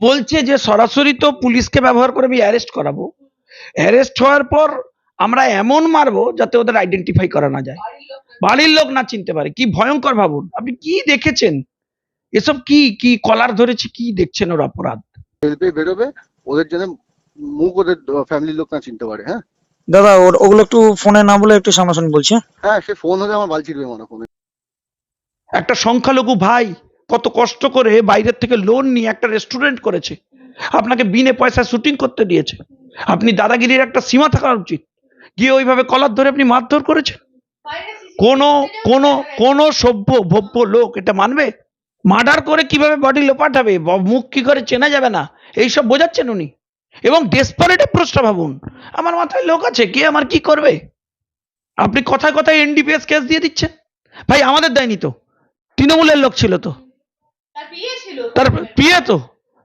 বলছে যে সরাসরি তো পুলিশকে ব্যবহার করে আমি অ্যারেস্ট করাবো। অ্যারেস্ট হওয়ার পর আমরা এমন মারবো যাতে ওদের আইডেন্টিফাই করা না যায়। বাড়ির লোক না চিনতে পারে। কি ভয়ঙ্কর ভাবুন। আপনি কি দেখেছেন? এসব কি? কি কলার ধরেছে? কি দেখছেন ওর অপরাধ? বেরোবে ওদের জন্য মুখ ওদের ফ্যামিলির লোক না চিনতে পারে হ্যাঁ? দাদা ওর- ওগুলো একটু ফোনে না বলে একটু সামনাসামনি বলছি। হ্যাঁ? হ্যাঁ সে ফোন হলে আমার বাল ছিড়বে মনে ফোনে একটা সংখ্যালঘু ভাই কত কষ্ট করে বাইরের থেকে লোন নিয়ে একটা রেস্টুরেন্ট করেছে। আপনাকে বিনে পয়সায় শুটিং করতে দিয়েছে। আপনি দাদাগিরির একটা সীমা থাকা উচিত। গিয়ে ওইভাবে কলার ধরে আপনি মারধর করেছেন? কোনো কোনো কোনো সভ্য, ভব্য লোক এটা মানবে? মার্ডার করে কীভাবে বডি লোপাটাবে ব- মুখ কি করে চেনা যাবে না? এইসব বোঝাচ্ছেন উনি। এবং ডেসপারেট অ্যাপ্রোচটা ভাবুন। আমার মাথায় লোক আছে, কে আমার কি করবে? আপনি কথায় কথায় এনডিপিএস কেস দিয়ে দিচ্ছেন। ভাই, আমাদের দেয়নি তো। তৃণমূলের লোক ছিল তো। তার পিয়ে তো।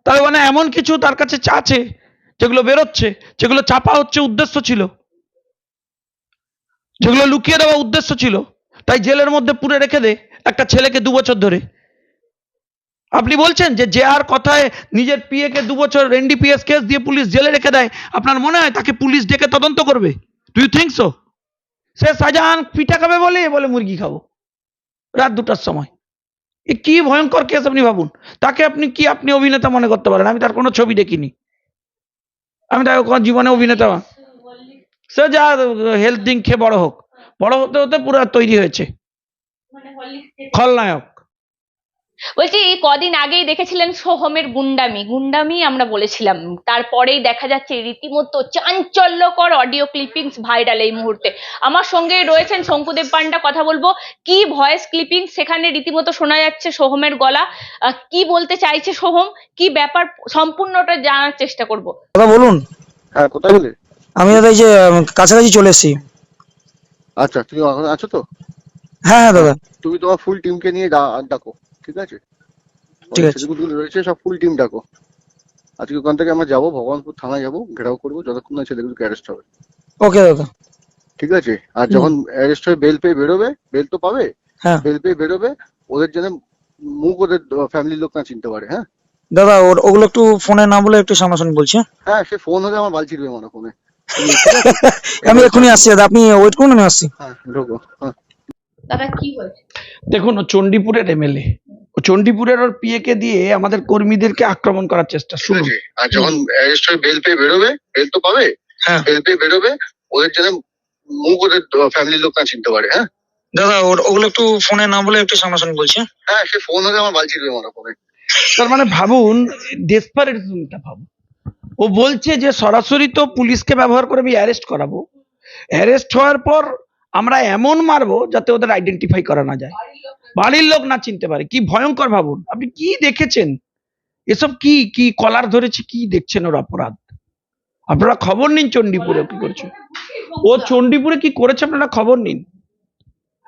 তার মানে এমন কিছু তার কাছে আছে যেগুলো বেরোচ্ছে, যেগুলো চাপা হচ্ছে উদ্দেশ্য ছিল। যেগুলো লুকিয়ে দেওয়া উদ্দেশ্য ছিল। তাই জেলের মধ্যে পুরে রেখে দে একটা ছেলেকে দু বছর ধরে। আপনি বলছেন যে যে আর কথায় নিজের পিএ কে দু বছর এনডিপিএস কেস দিয়ে পুলিশ জেলে রেখে দেয়, আপনার মনে হয় তাকে পুলিশ ডেকে তদন্ত করবে? ডু ইউ থিঙ্ক সো সে শাহজাহান পিঠা খাবে বলে বলে মুরগি খাব। রাত দুটার সময়। এ কি ভয়ঙ্কর কেস আপনি ভাবুন। তাকে আপনি কি আপনি অভিনেতা মনে করতে পারেন? আমি তার কোনো ছবি দেখিনি। আমি তাকে কোনো জীবনে অভিনেতা সে যা হেলথ ড্রিঙ্ক খেয়ে বড় হোক। বড় হতে হতে পুরো তৈরি হয়েছে। খলনায়ক। বলছি এই কদিন আগেই দেখেছিলেন সোহমের গুন্ডামি। গুন্ডামি আমরা বলেছিলাম। তারপরেই দেখা যাচ্ছে রীতিমতো চাঞ্চল্যকর অডিও ক্লিপিংস ভাইরাল এই মুহূর্তে। আমার সঙ্গে রয়েছেন শঙ্কুদেব পান্ডা কথা বলব। কি ভয়েস ক্লিপিং সেখানে রীতিমতো শোনা যাচ্ছে সোহমের গলা? কি বলতে চাইছে সোহম? কি ব্যাপার? সম্পূর্ণটা জানার চেষ্টা করব। দাদা বলুন। হ্যাঁ কোথায় বলে আমি দাদা এই যে কাছাকাছি চলে এসেছি। আচ্ছা তুমি আছো তো? হ্যাঁ হ্যাঁ দাদা। তুমি তোমার ফুল টিমকে নিয়ে ডাকো। ঠিক আছে? ঠিক আছে। ছেলেগুলো রয়েছে সব ফুল টিম ডাকো। আজকে ওখান থেকে আমরা যাব ভগবানপুর থানায় যাব ঘেরাও করব যতক্ষণ না ছেলেগুলোকে অ্যারেস্ট হবে। ওকে দাদা। ঠিক আছে? আর যখন অ্যারেস্ট হয়ে বেল পেয়ে বেরোবে বেল তো পাবে হ্যাঁ। বেল পেয়ে বেরোবে ওদের জন্য মুখ ওদের ফ্যামিলির লোক না চিনতে পারে হ্যাঁ? দাদা ওগুলো একটু ফোনে না বলে একটু সামনাসামনি বলছি হ্যাঁ? হ্যাঁ সে ফোন হলে আমার বাল ছিড়বে মনে ফোনে আমি এক্ষুনি আসছি দাদা। আপনি ওয়েট করুন আমি আসছি। হ্যাঁ ঢোকো হ্যাঁ। দাদা কি হয়েছে? দেখুন ও চণ্ডীপুরের এমএলএ। চণ্ডীপুরের ওর পিএ কে দিয়ে আমাদের কর্মীদেরকে আক্রমণ করার চেষ্টা শুরু আর যখন অ্যারেস্ট হয়ে বেল পেয়ে বেরোবে বেল তো পাবে হ্যাঁ। বেল পেয়ে বেরোবে ওদের জন্য মুখ ওদের ফ্যামিলির লোক না চিনতে পারে হ্যাঁ? দাদা ওর- ওগুলো একটু ফোনে না বলে একটু সামনাসামনি বলছি। হ্যাঁ? সে ফোন হলে আমার বাল ছিড়বে মনে ফোনে তার মানে ভাবুন ডেসপারেটটা ভাবুন ও বলছে যে সরাসরি তো পুলিশকে ব্যবহার করে আমি অ্যারেস্ট করাবো। অ্যারেস্ট হওয়ার পর আমরা এমন মারবো যাতে ওদের আইডেন্টিফাই করা না যায়। বাড়ির লোক না চিনতে পারে। কি ভয়ঙ্কর ভাবুন। আপনি কি দেখেছেন? এসব কি কি কলার ধরেছে, কি দেখছেন ওর অপরাধ? আপনারা খবর নিন চণ্ডীপুরে, কি করছে? ও চণ্ডীপুরে কি করেছে আপনারা খবর নিন।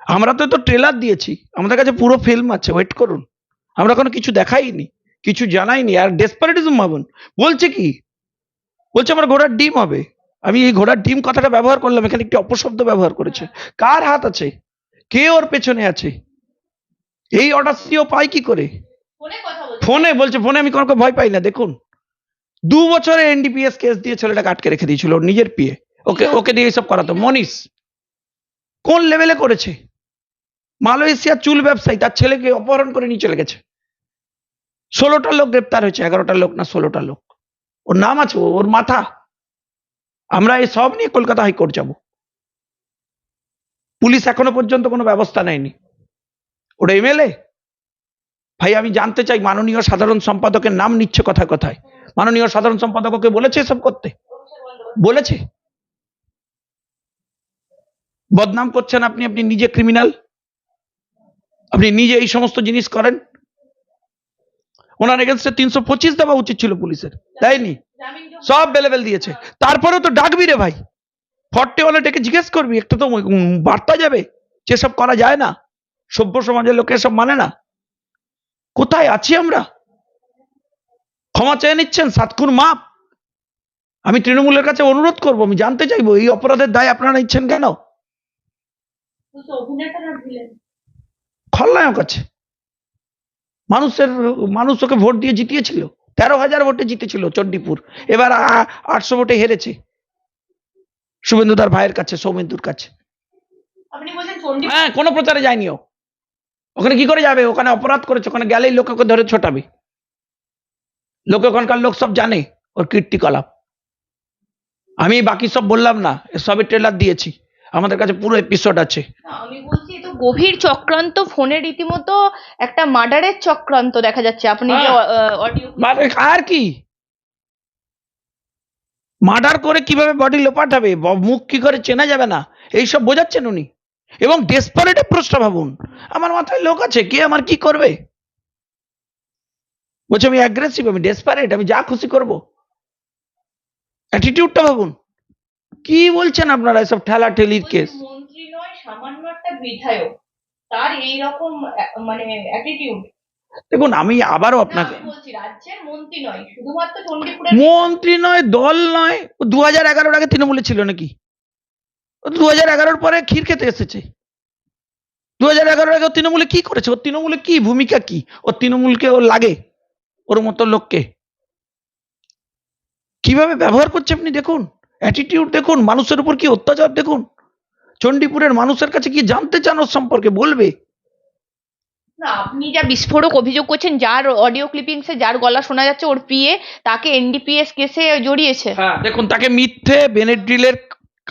আমরা তো তো ট্রেলার দিয়েছি। আমাদের কাছে পুরো ফিল্ম আছে ওয়েট করুন। আমরা কোনো কিছু দেখাইনি, কিছু জানাইনি। আর ডেসপারেটিজম ভাবুন। বলছে কি? বলছে আমার ঘোড়ার ডিম হবে। আমি এই ঘোড়ার ডিম কথাটা ব্যবহার করলাম, এখানে একটি অপশব্দ ব্যবহার করেছে। কার হাত আছে? কে ওর পেছনে আছে? এই অর্ডারটি ও পায় কি করে? ফোনে বলছি। ফোনে আমি কোনো ভয় পাই না দেখুন। দু বছরে এনডিপিএস কেস দিয়ে ছেলেটাকে আটকে রেখে দিয়েছিল ওর নিজের পিয়ে ওকে ওকে দিয়ে এইসব করাতো। মনীষ কোন লেভেলে করেছে? মালয়েশিয়ার চুল ব্যবসায়ী তার ছেলেকে অপহরণ করে নিয়ে চলে গেছে। ষোলোটা লোক গ্রেপ্তার হয়েছে এগারোটা লোক না ষোলোটা লোক। ওর নাম আছে ওর মাথা। আমরা এই সব নিয়ে কলকাতা হাইকোর্ট যাব। পুলিশ এখনও পর্যন্ত কোনো ব্যবস্থা নেয়নি। ওটা এমএলএ? ভাই, আমি জানতে চাই, মাননীয় সাধারণ সম্পাদকের নাম নিচ্ছে কথা কথায়। মাননীয় সাধারণ সম্পাদককে বলেছে এসব করতে? বলেছে? বদনাম করছেন আপনি আপনি নিজে ক্রিমিনাল আপনি নিজে এই সমস্ত জিনিস করেন? ওনার এগেনস্টে তিনশো পঁচিশ দেওয়া উচিত ছিল পুলিশের। তাইনি সব বেলেবেল দিয়েছে। তারপরেও তো ডাকবি রে ভাই। ফর্টে ডেকে জিজ্ঞেস করবি, একটা তো বার্তা যাবে। যেসব করা যায় না। সভ্য সমাজের লোকে এসব মানে না। কোথায় আছি আমরা? ক্ষমা চেয়ে নিচ্ছেন সাতক্ষণ মাপ। আমি তৃণমূলের কাছে অনুরোধ করব আমি জানতে চাইব এই অপরাধের দায় আপনারা নিচ্ছেন কেন? খলনায়ক আছে। মানুষের মানুষ ওকে ভোট দিয়ে জিতিয়েছিল। তেরো হাজার ভোটে জিতেছিল চণ্ডীপুর। এবার আটশো ভোটে হেরেছে। শুভেন্দুদার ভাইয়ের কাছে সৌমেন্দুর কাছে। হ্যাঁ কোনো প্রচারে যায়নি ও। ওখানে কি করে যাবে? ওখানে অপরাধ করেছে। ওখানে গেলেই লোককে ধরে ছোটাবে। লোক ওখানকার লোক সব জানে ওর কীর্তিকলাপ। আমি বাকি সব বললাম না সবই ট্রেলার দিয়েছি। আমাদের কাছে পুরো এপিসোড আছে। আমি বলছি তো গভীর চক্রান্ত ফোনে রীতিমতো একটা মার্ডারের চক্রান্ত দেখা যাচ্ছে। আপনি যে হ্যাঁ। অডিও আর কি? মার্ডার করে কীভাবে বডি লোপাট হবে মুখ কি করে চেনা যাবে না? এইসব বোঝাচ্ছেন উনি। এবং ডেসপারেট অ্যাপ্রোচটা ভাবুন আমার মাথায় লোক আছে কে আমার কি করবে? বলছে আমি অ্যাগ্রেসিভ আমি ডেসপারেট আমি যা খুশি করব। অ্যাটিটিউডটা ভাবুন। কি বলছেন আপনারা এসব ঠেলা ঠেলির কেস মন্ত্রী নয় সামান্য একটা বিধায়ক তার এই রকম মানে অ্যাটিটিউড দেখুন আমি আবারও আপনাকে মন্ত্রী নয় মন্ত্রী নয় দল নয় দু হাজার এগারোর আগে তৃণমূলে ছিল নাকি? দু হাজার এগারোর পরে ক্ষীর খেতে এসেছে। দু হাজার এগারোর আগে ও তৃণমূলে কি করেছে? ওর তৃণমূলে কি? ভূমিকা কি? ওর তৃণমূলকে ওর লাগে? ওর মতো লোককে? কীভাবে ব্যবহার করছে আপনি দেখুন? অ্যাটিটিউড দেখুন? মানুষের উপর কি অত্যাচার দেখুন? চণ্ডীপুরের মানুষের কাছে কি জানতে চান ওর সম্পর্কে? বলবে? না আপনি যা বিস্ফোরক অভিযোগ করছেন যার অডিও ক্লিপিংসে যার গলা শোনা যাচ্ছে ওর পিএ তাকে এনডিপিএস কেসে জড়িয়েছে। হ্যাঁ দেখুন তাকে মিথ্যে বেনেড্রিলের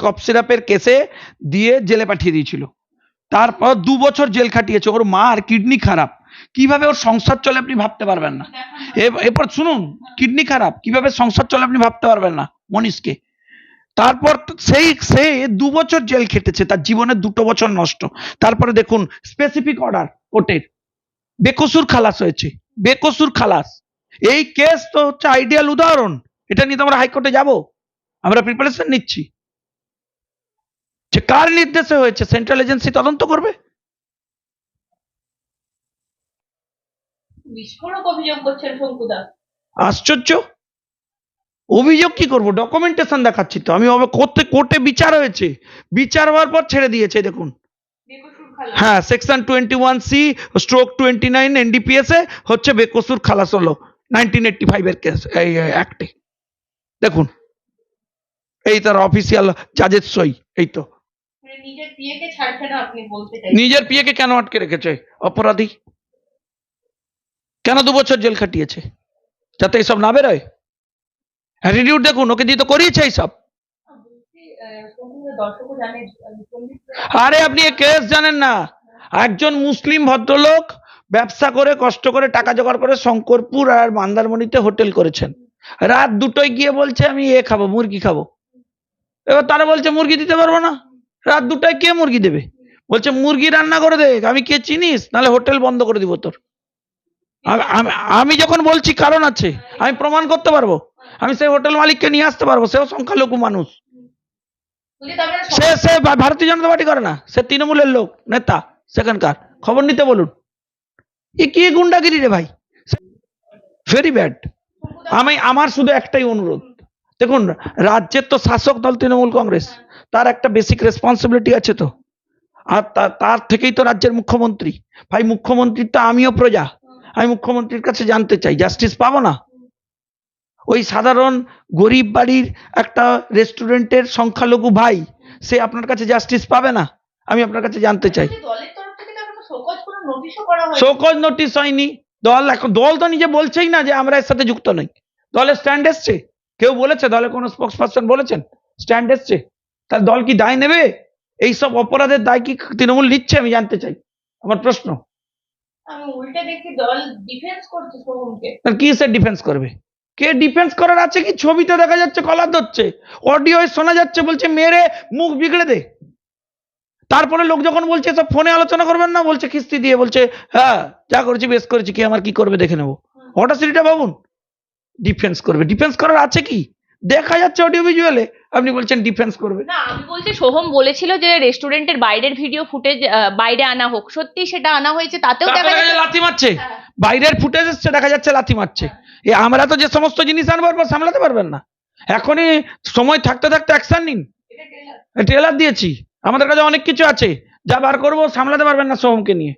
কফ সিরাপের কেসে দিয়ে জেলে পাঠিয়ে দিয়েছিল। তারপর দু বছর জেল খাটিয়েছে। ওর মার কিডনি খারাপ। কীভাবে ওর সংসার চলে আপনি ভাবতে পারবেন না। এরপর শুনুন কিডনি খারাপ। কীভাবে সংসার চলে আপনি ভাবতে পারবেন না মনীষকে। তারপর সেই, সে দু বছর জেল খেটেছে। তার জীবনের দুটো বছর নষ্ট। তারপরে দেখুন স্পেসিফিক অর্ডার কোর্টের বেকসুর খালাস হয়েছে। বেকসুর খালাস। এই কেস তো হচ্ছে আইডিয়াল উদাহরণ। এটা নিয়ে তো আমরা হাইকোর্টে যাব। আমরা প্রিপারেশন নিচ্ছি। যে কার নির্দেশে হয়েছে? সেন্ট্রাল এজেন্সি তদন্ত করবে? আশ্চর্য। অভিযোগ কি করব? ডকুমেন্টেশন দেখাচ্ছি তো। আমি কোর্টে কোর্টে বিচার হয়েছে। বিচার হওয়ার পর ছেড়ে দিয়েছে দেখুন। হ্যাঁ section twenty one C stroke twenty nine NDPS এ হচ্ছে বেকসুর খালাস হলো। নাইনটিন এইটটি ফাইভের কেস এই অ্যাক্টে দেখুন। এই তার অফিসিয়াল জাজের সই এই তো। নিজের পিএকে ছাড়ছে না আপনি বলতে চাই নিজের পিএকে কেন আটকে রেখেছে? অপরাধী। কেন দু বছর জেল খাটিয়েছে? যাতে এইসব না বেরোয়? অ্যাটিটিউড দেখুন ওকে দিয়ে তো করিয়েছে এইসব। চণ্ডীপুরে আরে আপনি কেস জানেন না? একজন মুসলিম ভদ্রলোক ব্যবসা করে কষ্ট করে টাকা জোগাড় করে শঙ্করপুর আর মান্দারমণিতে হোটেল করেছেন। রাত দুটোয় গিয়ে বলছে আমি এ খাব মুরগি খাব। এবার তারা বলছে মুরগি দিতে পারব না? রাত দুটোয় কে মুরগি দেবে? বলছে মুরগি রান্না করে দে আমি কে চিনিস? নাহলে হোটেল বন্ধ করে দিব তোর। আমি- যখন বলছি কারণ আছে আমি প্রমাণ করতে পারব? আমি সেই হোটেল মালিককে নিয়ে আসতে পারব? সেও সংখ্যালঘু মানুষ। সে সে ভারতীয় জনতা পার্টি করে না সে তৃণমূলের লোক নেতা সেখানকার। খবর নিতে বলুন। এ কি গুন্ডাগিরি রে ভাই? ভেরি ব্যাড আমি আমার শুধু একটাই অনুরোধ। দেখুন রাজ্যের তো শাসক দল তৃণমূল কংগ্রেস তার একটা বেসিক রেসপন্সিবিলিটি আছে তো। আর তার থেকেই তো রাজ্যের মুখ্যমন্ত্রী। ভাই মুখ্যমন্ত্রীর তো আমিও প্রজা। আমি মুখ্যমন্ত্রীর কাছে জানতে চাই জাস্টিস পাবো না? ওই সাধারণ গরিব বাড়ির একটা রেস্টুরেন্টের সংখ্যালঘু ভাই সে আপনার কাছে জাস্টিস পাবে না? আমি আপনার কাছে জানতে চাই। শোকজ নোটিশ হয়নি। দল এখন দল তো নিজে বলছেই না যে আমরা এর সাথে যুক্ত নই। দলের স্ট্যান্ড এসছে। কেউ বলেছে? দলে কোনো স্পোক্স পার্সন বলেছেন? স্ট্যান্ড এসছে। তার দল কি দায় নেবে? এইসব অপরাধের দায় কি তৃণমূল নিচ্ছে? আমি জানতে চাই। আমার প্রশ্ন। কি সে ডিফেন্স করবে? কে ডিফেন্স করার আছে কি? ছবিতে দেখা যাচ্ছে কলার ধরছে। অডিও শোনা যাচ্ছে বলছে মেরে মুখ বিগড়ে দে। তারপরে লোক যখন বলছে সব ফোনে আলোচনা করবেন না? বলছে কিস্তি দিয়ে। বলছে হ্যাঁ যা করেছি বেশ করেছি। কি আমার কি করবে দেখে নেব। অটাসিটিটা ভাবুন। ডিফেন্স করবে। ডিফেন্স করার আছে কি? দেখা যাচ্ছে অডিও ভিজুয়ালে আপনি বলছেন ডিফেন্স করবে। না আমি বলছি সোহম বলেছিল যে রেস্টুরেন্টের বাইরের ভিডিও ফুটেজ বাইরে আনা হোক। সত্যি সেটা আনা হয়েছে তাতেও দেখা যাচ্ছে লাথি মারছে। হ্যাঁ। বাইরের ফুটেজ এসছে দেখা যাচ্ছে লাথি মারছে। এ আমরা তো যে সমস্ত জিনিস আনব এরপর সামলাতে পারবেন না। এখনই সময় থাকতে থাকতে অ্যাকশন নিন। ট্রেলার দিয়েছি। আমাদের কাছে অনেক কিছু আছে। যা বার করব সামলাতে পারবেন না সোহমকে নিয়ে।